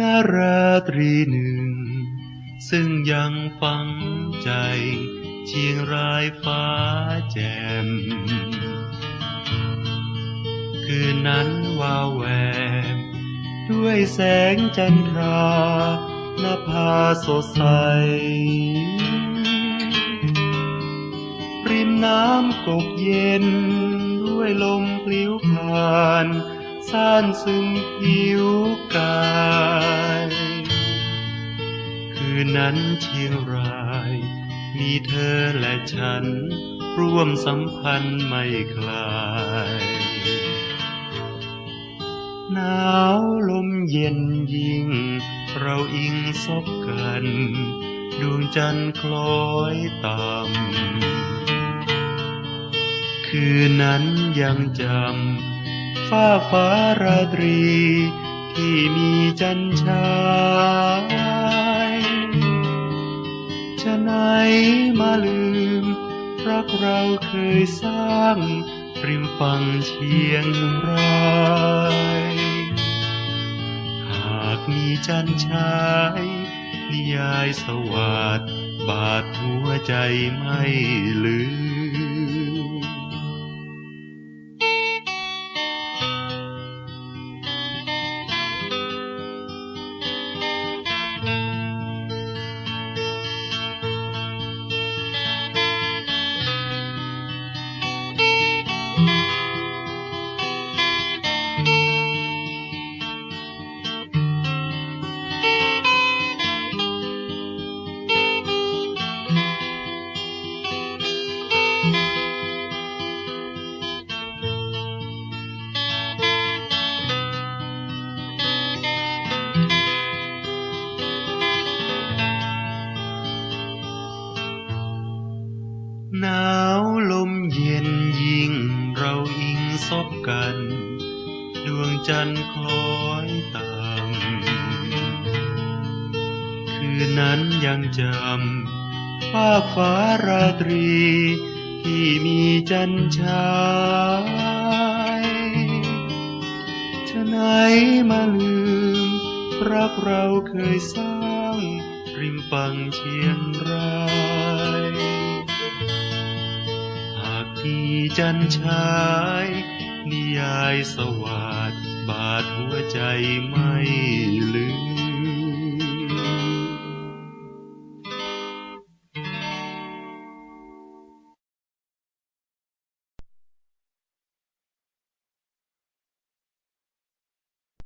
นาราตรีหนึ่ง ซึ่งยังฟังใจ เชียงรายฟ้าแจ่ม คืนนั้นวาวแวมด้วยแสงจันทรานภาสดใส ริมน้ำกกเย็น ด้วยลมพลิ้วผ่าน ซ่านซึมผิวกาย คืนนั้นเชียงราย มีเธอและฉัน ร่วมสัมพันธ์ไม่คลายหนาวลมเย็นยิ่ง เราอิงซบกัน ดวงจันทร์คล้อยต่ำคืนนั้นยังจำ ฟ้าฟ้าราตรี ที่มีจันทร์ฉายจะไหนมาลืม รักเราเคยสร้าง ริมฝั่งเชียงรายหากมีจันทร์ฉายนิยายสวัสดบาดหัวใจไม่ลืม หนาวลมเย็นยิ่งเราอิงซบกัน ดวงจันทร์คล้อยต่ำคืนนั้นยังจำฟ้ากฟ้าราตรี ที่มีจันทร์ายจะไหนมาลืม รักเราเคยสร้าง ริมฝั่งเชียงราย หากที่จันชายนิยายสวัสดบาดหัวใจไม่ลืม